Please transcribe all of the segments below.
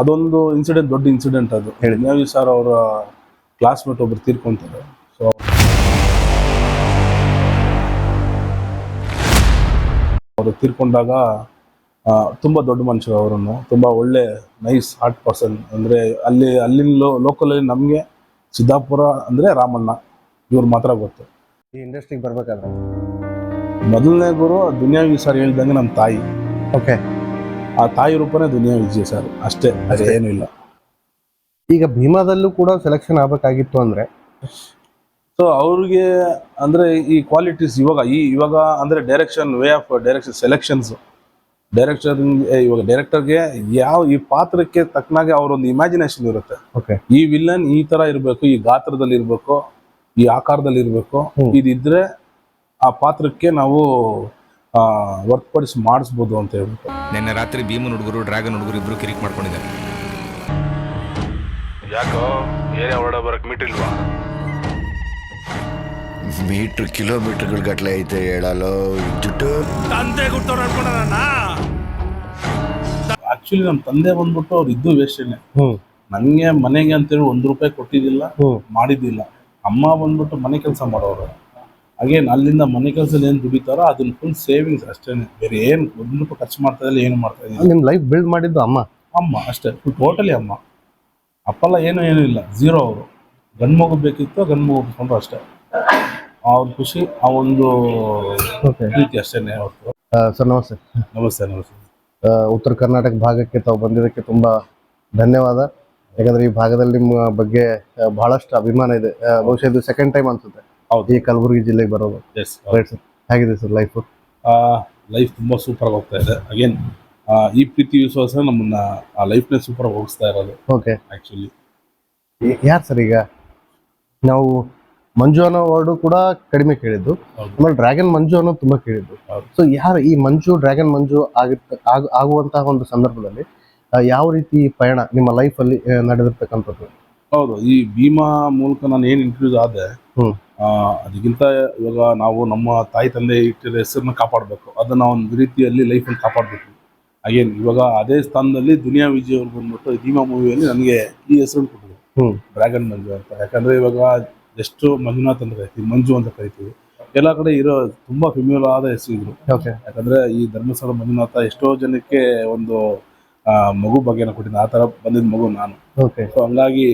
ಅದೊಂದು ಇನ್ಸಿಡೆಂಟ್ ದೊಡ್ಡ ಇನ್ಸಿಡೆಂಟ್ ಅದು. ಹೇಳಿ. ನೇವಿ ಸರ್ ಅವರ ಕ್ಲಾಸ್ಮೇಟ್ ಒಬ್ರು ತೀರ್ಕೊಂತಾರೆ. ಸೊ ಅವರು ತೀರ್ಕೊಂಡಾಗ ತುಂಬ ತುಂಬಾ ದೊಡ್ಡ ಮನುಷ್ಯರು ಅವರನ್ನು. ತುಂಬ ಒಳ್ಳೆ ನೈಸ್ ಹಾರ್ಟ್ ಪರ್ಸನ್ ಅಂದರೆ ಅಲ್ಲಿ ಅಲ್ಲಿನ ಲೋ ಲೋಕಲಲ್ಲಿ ನಮಗೆ ಸಿದ್ದಾಪುರ ಅಂದರೆ ರಾಮಣ್ಣ. ಇವ್ರು ಮಾತ್ರ ಗೊತ್ತು. ಈ ಇಂಡಸ್ಟ್ರಿಗೆ ಬರಬೇಕಾದ್ರೆ? ಮೊದಲನೇ ಗುರು ದುನಿಯಾವಿ ಸರ್ ಹೇಳ್ದಂಗೆ ನಮ್ಮ ತಾಯಿ. ಓಕೆ ಆ ತಾಯಿ ರೂಪನೇ ದುನಿಯಾ ವಿಜಯ ಸರ್ ಅಷ್ಟೇ ಅದೇ ಏನೂ ಇಲ್ಲ. ಈಗ ಭೀಮಾದಲ್ಲೂ ಕೂಡ ಸೆಲೆಕ್ಷನ್ ಆಗಬೇಕಾಗಿತ್ತು ಅಂದ್ರೆ? ಸೊ ಅವ್ರಿಗೆ ಅಂದ್ರೆ ಈ ಕ್ವಾಲಿಟೀಸ್ ಇವಾಗ ಈ ಇವಾಗ ಅಂದ್ರೆ direction way of direction selections director ಇವಾಗ ಡೈರೆಕ್ಟರ್ಗೆ ಯಾವ ಈ ಪಾತ್ರಕ್ಕೆ ತಕ್ಕನಾಗೆ ಅವರೊಂದು ಇಮ್ಯಾಜಿನೇಷನ್ ಇರುತ್ತೆ. ಓಕೆ ಈ ವಿಲನ್ ಈ ತರ ಇರಬೇಕು ಈ ಗಾತ್ರದಲ್ಲಿ ಇರಬೇಕು ಈ ಆಕಾರದಲ್ಲಿ ಇರಬೇಕು. ಇದಿದ್ರೆ ಆ ಪಾತ್ರಕ್ಕೆ ನಾವು ಹೊರತುಪಡಿಸಿ ಮಾಡಿಸ್ಬೋದು ಅಂತ ಹೇಳ್ಬಿಟ್ಟು. ನಿನ್ನೆ ರಾತ್ರಿ ಭೀಮನ್ ಹುಡುಗರು ಡ್ರ್ಯಾಗನ್ ಹುಡುಗರು ಇಬ್ರು ಕಿರಿಕ್ ಮಾಡ್ಕೊಂಡಿದ್ದಾರೆ. ಯಾಕೋ ಏರಿಯಾ ಹೊರಡ ಬರಕ್ ಮೀಟಿಲ್ವಾ ಮೀಟ್ರ್ ಕಿಲೋಮೀಟರ್ಗಳ ಗಟ್ಲೆ ಐತೆ ಹೇಳಲು ಜುಟ್ಟು ಆಕ್ಚುಲಿ ನಮ್ಮ ತಂದೆ ಬಂದ್ಬಿಟ್ಟು ಅವ್ರು ಇದ್ದು ವೇಸ್ಟೇನೆ ಹ್ಮ್. ನನಗೆ ಮನೆಗೆ ಅಂತೇಳಿ ಒಂದು ರೂಪಾಯಿ ಕೊಟ್ಟಿದ್ದಿಲ್ಲ ಮಾಡಿದ್ದಿಲ್ಲ. ಅಮ್ಮ ಬಂದ್ಬಿಟ್ಟು ಮನೆ ಕೆಲಸ ಮಾಡೋರು. ಅಗೇನ್ ಅಲ್ಲಿಂದ ಮನೆ ಕೆಲಸದಲ್ಲಿ ಏನು ದುಡಿತಾರೋ ಅದನ್ನ ಫುಲ್ ಸೇವಿಂಗ್ಸ್ ಅಷ್ಟೇ ಬೇರೆ ಏನು ಒಂದು ರೂಪಾಯಿ ಖರ್ಚು ಮಾಡ್ತಾ ಇಲ್ಲ ಏನು ಮಾಡ್ತಾ ಇದ್ದೀನಿ? ನಿಮ್ಮ ಲೈಫ್ ಬಿಲ್ಡ್ ಮಾಡಿದ್ದು ಅಮ್ಮ. ಅಮ್ಮ ಅಷ್ಟೇ ಫುಲ್ ಟೋಟಲಿ ಅಮ್ಮ. ಅಪ್ಪಲ್ಲ ಏನು ಏನೂ ಇಲ್ಲ ಝೀರೋ ಅವರು. ಗಂಡು ಮಗು ಬೇಕಿತ್ತು ಗಂಡು ಮಗು ಅಷ್ಟೇ. ಅವ್ರ ಖುಷಿ ಆ ಒಂದು ಪ್ರೀತಿ ಅಷ್ಟೇನೆ ಅವ್ರದ್ದು ಸರ್ ನಮಸ್ತೆ. ನಮಸ್ತೆ ನಮಸ್ತೆ. ಉತ್ತರ ಕರ್ನಾಟಕ ಭಾಗಕ್ಕೆ ತಾವು ಬಂದಿದ್ದಕ್ಕೆ ತುಂಬಾ ಧನ್ಯವಾದ. ಯಾಕಂದ್ರೆ ಈ ಭಾಗದಲ್ಲಿ ನಿಮ್ಮ ಬಗ್ಗೆ ಬಹಳಷ್ಟು ಅಭಿಮಾನ ಇದೆ. ಬಹುಶಃ ಇದು ಸೆಕೆಂಡ್ ಟೈಮ್ ಅನ್ಸುತ್ತೆ. ಹೌದು. ಈ ಕಲಬುರಗಿ ಜಿಲ್ಲೆಗೆ ಬರೋದು. ಎಸ್ ರೈಟ್ ಸರ್ ಹೇಗಿದೆ ಸರ್ ಲೈಫ್ ಲೈಫ್ ತುಂಬ ಸೂಪರ್ ಆಗಿ ಹೋಗ್ತಾ ಇದೆ. ಅಗೇನ್ ಈ ಪ್ರೀತಿ ವಿಶ್ವಾಸ ನಮ್ಮನ್ನ ಆ ಲೈಫ್ನೇ ಸೂಪರ್ ಆಗಿ ಹೋಗಿಸ್ತಾ ಇರೋದು. ಓಕೆ ಆಕ್ಚುಲಿ ಯಾರು ಸರ್ ಈಗ? ನಾವು ಮಂಜು ಅನ್ನೋ ವರ್ಡು ಕೂಡ ಕಡಿಮೆ ಕೇಳಿದ್ದು. ಹೌದು. ಆಮೇಲೆ ಡ್ರ್ಯಾಗನ್ ಮಂಜು ಅನ್ನೋದು ತುಂಬಾ ಕೇಳಿದ್ದು. ಹೌದು. ಸೊ ಯಾರು ಈ ಮಂಜು ಡ್ರ್ಯಾಗನ್ ಮಂಜು ಆಗಿರ್ತ ಆಗ- ಆಗುವಂತಹ ಒಂದು ಸಂದರ್ಭದಲ್ಲಿ ಆ, ಯಾವ ರೀತಿ ಪಯಣ ನಿಮ್ಮ ಲೈಫಲ್ಲಿ ನಡೆದಿರ್ತಕ್ಕಂಥದ್ದು? ಹೌದು. ಈ ಭೀಮಾ ಮೂಲಕ ನಾನು ಏನು ಇಂಟ್ರೊಡ್ಯೂಸ್ ಆದೆ ಹ್ಮ್. ಆ, ಅದಕ್ಕಿಂತ ಇವಾಗ ನಾವು ನಮ್ಮ ತಾಯಿ ತಂದೆ ಇಟ್ಟಿರೋ ಹೆಸರನ್ನ ಕಾಪಾಡಬೇಕು. ಅದನ್ನ ಒಂದು ರೀತಿಯಲ್ಲಿ ಲೈಫಲ್ಲಿ ಕಾಪಾಡಬೇಕು. ಅಗೇನ್ ಇವಾಗ ಅದೇ ಸ್ಥಾನದಲ್ಲಿ ದುನಿಯಾ ವಿಜಯ್ ಅವ್ರು ಬಂದ್ಬಿಟ್ಟು ಧೀಮಾ ಮೂವಿಯಲ್ಲಿ ನನಗೆ ಈ ಹೆಸರನ್ನು ಕೊಟ್ಟರು ಡ್ರ್ಯಾಗನ್ ಮಂಜು ಅಂತ. ಯಾಕಂದ್ರೆ ಇವಾಗ ಎಷ್ಟು ಮಂಜುನಾಥ್ ಅಂತ ಕರಿತೀವಿ ಮಂಜು ಅಂತ ಕರಿತೀವಿ. ಎಲ್ಲ ಕಡೆ ಇರೋ ತುಂಬಾ ಫಿಮ್ಯೂಲ್ ಆದ ಹೆಸರು ಇದ್ರು. ಓಕೆ ಯಾಕಂದ್ರೆ ಈ ಧರ್ಮಸ್ಥಳ ಮಂಜುನಾಥ ಎಷ್ಟೋ ಜನಕ್ಕೆ ಒಂದು ಮಗು ಬಗ್ಗೆನ ಕೊಟ್ಟಿದ್ದ ಆ ತರ ಬಂದಿದ್ದ ಮಗು ನಾನು. ಓಕೆ ಸೊ ಹಂಗಾಗಿ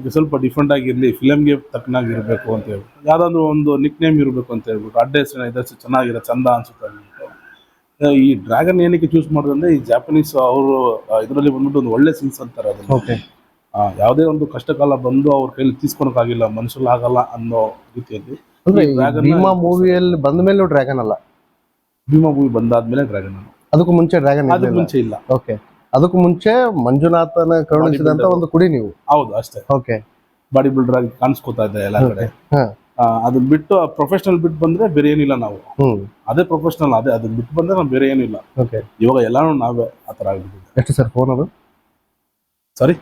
ಓಕೆ ಸ್ವಲ್ಪ ಡಿಫ್ರೆಂಟ್ ಆಗಿರಲಿ ಫಿಲಮ್ಗೆ ತಕ್ಕನಾಗಿ ಇರಬೇಕು ಅಂತ ಹೇಳ್ಬಿಟ್ಟು. ಯಾವ್ದಾದ್ರು ಒಂದು ನಿಕ್ ನೇಮ್ ಇರಬೇಕು ಅಂತ ಹೇಳ್ಬಿಟ್ಟು ಅಡ್ಡ ಹೆಸರು ಇದಷ್ಟು ಚೆನ್ನಾಗಿರೋ ಚಂದ ಅನ್ಸುತ್ತೆ ಈ ಡ್ರ್ಯಾಗನ್ ಏನಕ್ಕೆ ಚೂಸ್ ಮಾಡೋದಂದ್ರೆ ಈ ಜಾಪನೀಸ್ ಅವರು ಇದರಲ್ಲಿ ಬಂದ್ಬಿಟ್ಟು ಒಂದು ಒಳ್ಳೆ ಸಿನ್ಸ್ ಅಂತಾರೆ ಅದನ್ನು. ಓಕೆ ಆ, ಯಾವುದೇ ಒಂದು ಕಷ್ಟಕಾಲ ಬಂದು ಅವ್ರ ಕೈಲಿ ತೀಸ್ಕೊಳಕ್ಕಾಗಿಲ್ಲ ಮನುಷ್ಯಲ್ಲ ಆಗಲ್ಲ ಅನ್ನೋ ರೀತಿಯಲ್ಲಿ. ಭೀಮಾ ಮೂವಿಯಲ್ಲಿ ಬಂದ ಮೇಲೆ ಡ್ರ್ಯಾಗನ್ ಅಲ್ಲ? ಭೀಮಾ ಮೂವಿ ಬಂದಾದ್ಮೇಲೆ ಡ್ರ್ಯಾಗನ್ ಅದಕ್ಕೂ ಮುಂಚೆ ಡ್ರ್ಯಾಗನ್ ಅದಕ್ಕೆ ಮುಂಚೆ ಇಲ್ಲ. ಓಕೆ ಅದಕ್ಕೂ ಮುಂಚೆ ಮಂಜುನಾಥನ ಕರುಣಿಸಿದಂತ ಒಂದು ಕುಡಿ ನೀವು. ಹೌದು ಅಷ್ಟೇ. ಓಕೆ ಬಾಡಿ ಬಿಲ್ಡರ್ ಆಗಿ ಕಾಣಿಸ್ಕೊತಾ ಇದ್ದೆ ಎಲ್ಲ ಕಡೆ. ಅದನ್ನ ಬಿಟ್ಟು ಪ್ರೊಫೆಷನಲ್ ಬಿಟ್ಟು ಬಂದ್ರೆ ಬೇರೆ ಏನಿಲ್ಲ ನಾವು. ಅದೇ ಪ್ರೊಫೆಷನಲ್ ಅದೇ ಅದನ್ನ ಬಿಟ್ಟು ಬಂದ್ರೆ ನಾವು ಬೇರೆ ಏನಿಲ್ಲ. ಓಕೆ ಇವಾಗ ಎಲ್ಲಾನು ನಾವೇ ಆ ತರ ಆಗ್ಬಿಟ್ಟಿದೆ ಎಷ್ಟು ಸರ್ ಫೋನ್ ಅದು? ಸಾರಿ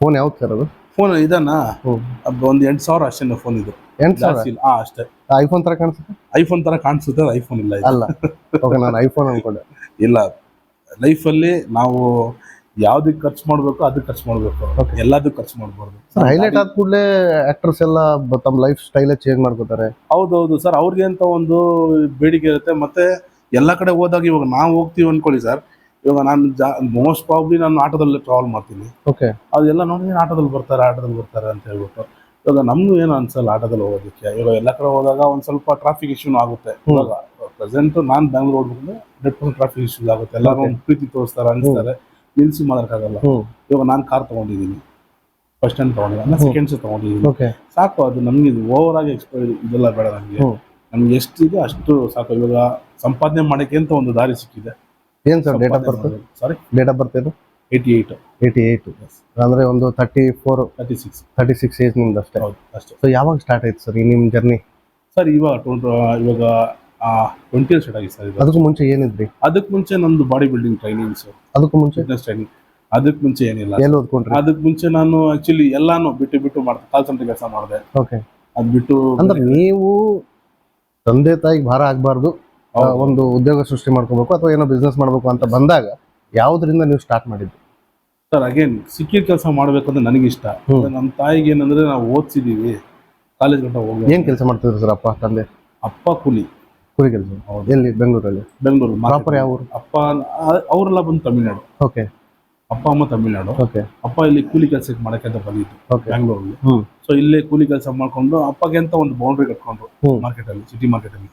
ಫೋನ್ ಯಾವ್ದು ಸರ್ ಅದು? ಫೋನ್ ಇದನ್ನ? ಒಂದು ಎಂಟು ಸಾವಿರ ಅಷ್ಟೇ ಫೋನ್ ಇದು. ಎಂಟು ಸಾವಿರ? ಇಲ್ಲ. ಹಾ ಅಷ್ಟೇ. ಐಫೋನ್ ತರ ಕಾಣಿಸುತ್ತೆ? ಐಫೋನ್ ತರ ಕಾಣಿಸುತ್ತೆ ಐಫೋನ್ ಇಲ್ಲ. ಅಲ್ಲ. ಓಕೆ ನಾನು ಐಫೋನ್ ಅನ್ಕೊಂಡೆ. ಇಲ್ಲ. ಲೈಫಲ್ಲಿ ನಾವು ಯಾವ್ದಕ್ಕೆ ಖರ್ಚು ಮಾಡ್ಬೇಕು ಅದಕ್ಕೆ ಖರ್ಚು ಮಾಡ್ಬೇಕು. ಎಲ್ಲದಕ್ಕೆ ಖರ್ಚು ಮಾಡಬಾರ್ದು. ಸರ್ ಹೈಲೈಟ್ ಆದ ಕೂಡಲೇ ಆಕ್ಟರ್ಸ್ ಎಲ್ಲ ತಮ್ಮ ಲೈಫ್ ಸ್ಟೈಲೇ ಚೇಂಜ್ ಮಾಡ್ಕೋತಾರೆ. ಹೌದೌದು ಸರ್ ಅವ್ರಿಗೆ ಅಂತ ಒಂದು ಬೇಡಿಕೆ ಇರುತ್ತೆ. ಮತ್ತೆ ಎಲ್ಲ ಕಡೆ ಹೋದಾಗ ಇವಾಗ ನಾವು ಹೋಗ್ತೀವಿ ಅನ್ಕೊಳ್ಳಿ ಸರ್ ಇವಾಗ ನಾನು ಜಾ ಮೋಸ್ಟ್ ಪ್ರಾಬ್ಲಿ ನಾನು ಆಟೋದಲ್ಲಿ ಟ್ರಾವೆಲ್ ಮಾಡ್ತೀನಿ. ಓಕೆ ಅದೆಲ್ಲ ನೋಡಿ ಆಟೋದಲ್ಲಿ ಬರ್ತಾರೆ ಆಟೋದಲ್ಲಿ ಬರ್ತಾರೆ ಅಂತ ಹೇಳ್ಬಿಟ್ಟು. ಇವಾಗ ನಮ್ಗೂ ಏನು ಅನ್ಸಲ್ಲ ಆಟೋದಲ್ಲಿ ಹೋಗೋದಕ್ಕೆ. ಇವಾಗ ಎಲ್ಲ ಕಡೆ ಹೋದಾಗ ಒಂದು ಸ್ವಲ್ಪ ಟ್ರಾಫಿಕ್ ಇಶ್ಯೂನು ಆಗುತ್ತೆ. ಇವಾಗ ಪ್ರೆಸೆಂಟ್ ನಾನು ಬ್ಯಾಂಗ್ಳೂರ್ ಹೋಗ್ಬೇಕಂದ್ರೆ ಹಂಡ್ರೆಡ್ ಪರ್ಸೆಂಟ್ ಟ್ರಾಫಿಕ್ ಇಶ್ಯೂಸ್ ಆಗುತ್ತೆ. ಎಲ್ಲರೂ ಪ್ರೀತಿ ತೋರಿಸ್ತಾರೆ ಅನಿಸ್ತಾರೆ. ನಿಲ್ಸಿ ಮಾಡೋಕ್ಕಾಗಲ್ಲ. ಇವಾಗ ನಾನು ಕಾರ್ ತಗೊಂಡಿದ್ದೀನಿ. ಫಸ್ಟ್ ತಗೊಂಡಿದ್ದೀನಿ ಹ್ಮ್. ಸೆಕೆಂಡ್ಸ್ ತಗೊಂಡಿದ್ದೀನಿ. ಓಕೆ ಸಾಕು ಅದು ನಮ್ಗೆ ಓವರ್ ಆಗಿ ಎಕ್ಸ್ಪೈರ್ ಇದೆಲ್ಲ ಬೇಡ ನಮಗೆ. ನಮ್ಗೆ ಎಷ್ಟಿದೆ ಅಷ್ಟು ಸಾಕು. ಇವಾಗ ಸಂಪಾದನೆ ಮಾಡಕ್ಕೆ ಅಂತ ಒಂದು ದಾರಿ ಸಿಕ್ಕಿದೆ. ಏನ್ sir date of birth sorry date of birth eighty eight eighty eight ಅಂದ್ರೆ ಒಂದು thirty four thirty six thirty six age ನಿಮ್ದು ಅಷ್ಟೇ. ಅಷ್ಟೇ. ಸೊ ಯಾವಾಗ ಸ್ಟಾರ್ಟ್ ಆಯ್ತು ಸರ್ ಈ ನಿಮ್ಮ ಜರ್ನಿ ಸರ್ ಇವಾಗ ಇವಾಗ ಟ್ವೆಂಟಿ ಸ್ಟಾರ್ಟ್ ಆಗಿದೆ ಸರ್ ಇದು. ಅದಕ್ಕೂ ಮುಂಚೆ ಏನಿದ್ರಿ? ಅದಕ್ಕೆ ಮುಂಚೆ ನಂದು ಬಾಡಿ ಬಿಲ್ಡಿಂಗ್ ಟ್ರೈನಿಂಗ್ಸ್ ಅದಕ್ಕೂ ಮುಂಚೆ? ಫಿಟ್ನೆಸ್ ಟ್ರೈನಿಂಗ್ ಅದಕ್ಕೆ ಮುಂಚೆ ಏನಿಲ್ಲ ಎಲ್ಲಿ ಓದ್ಕೊಂಡ್ರಿ? ಅದಕ್ಕೆ ಮುಂಚೆ ನಾನು ಆಕ್ಚುಲಿ ಎಲ್ಲಾನು ಬಿಟ್ಟು ಬಿಟ್ಟು ಮಾಡ್ದೆ ಕಾಲ್ ಸೆಂಟರ್ ಕೆಲಸ ಮಾಡಿದೆ. ಓಕೆ ಅದ್ ಬಿಟ್ಟು ಅಂದ್ರೆ ನೀವು ತಂದೆ ತಾಯಿಗೆ ಭಾರ ಆಗ್ಬಾರ್ದು ಒಂದು ಉದ್ಯೋಗ ಸೃಷ್ಟಿ ಮಾಡ್ಕೋಬೇಕು ಅಥವಾ ಏನೋ ಬಿಸ್ನೆಸ್ ಮಾಡಬೇಕು ಅಂತ ಬಂದಾಗ ಯಾವುದರಿಂದ ನೀವು ಸ್ಟಾರ್ಟ್ ಮಾಡಿದ್ರಿ ಸರ್ ಅಗೇನ್ ಸಿಕ್ಕಿದ ಕೆಲಸ ಮಾಡಬೇಕು ಅಂತ ನನಗಿಷ್ಟ ಇಷ್ಟ. ನಮ್ಮ ತಾಯಿಗೆ ಏನಂದ್ರೆ ನಾವು ಓದ್ಸಿದೀವಿ ಕಾಲೇಜ್ ಮಟ್ಟ ಹೋಗಿ ಏನ್ ಕೆಲಸ ಮಾಡ್ತಿದ್ರು ಸರ್ ಅಪ್ಪ ತಂದೆ? ಅಪ್ಪ ಕೂಲಿ. ಕೆಲಸ ಎಲ್ಲಿ? ಬೆಂಗಳೂರಲ್ಲಿ? ಬೆಂಗಳೂರು ಪ್ರಾಪರ್ ಯಾವ ಊರು? ಅಪ್ಪ ಅವರೆಲ್ಲ ಬಂದು ತಮಿಳ್ನಾಡು. ಓಕೆ. ಅಪ್ಪ ಅಮ್ಮ ತಮಿಳ್ನಾಡು. ಓಕೆ. ಅಪ್ಪ ಇಲ್ಲಿ ಕೂಲಿ ಕೆಲಸಕ್ಕೆ ಮಾಡಕ್ಕೆ ಅಂತ ಬಂದಿತ್ತು ಬೆಂಗಳೂರಲ್ಲಿ. ಸೊ ಇಲ್ಲೇ ಕೂಲಿ ಕೆಲಸ ಮಾಡ್ಕೊಂಡು ಅಪ್ಪಗೆ ಅಂತ ಒಂದು ಬೌಂಡ್ರಿ ಕಟ್ಕೊಂಡ್ರು. ಮಾರ್ಕೆಟ್ ಅಲ್ಲಿ ಸಿಟಿ ಮಾರ್ಕೆಟ್ ಅಲ್ಲಿ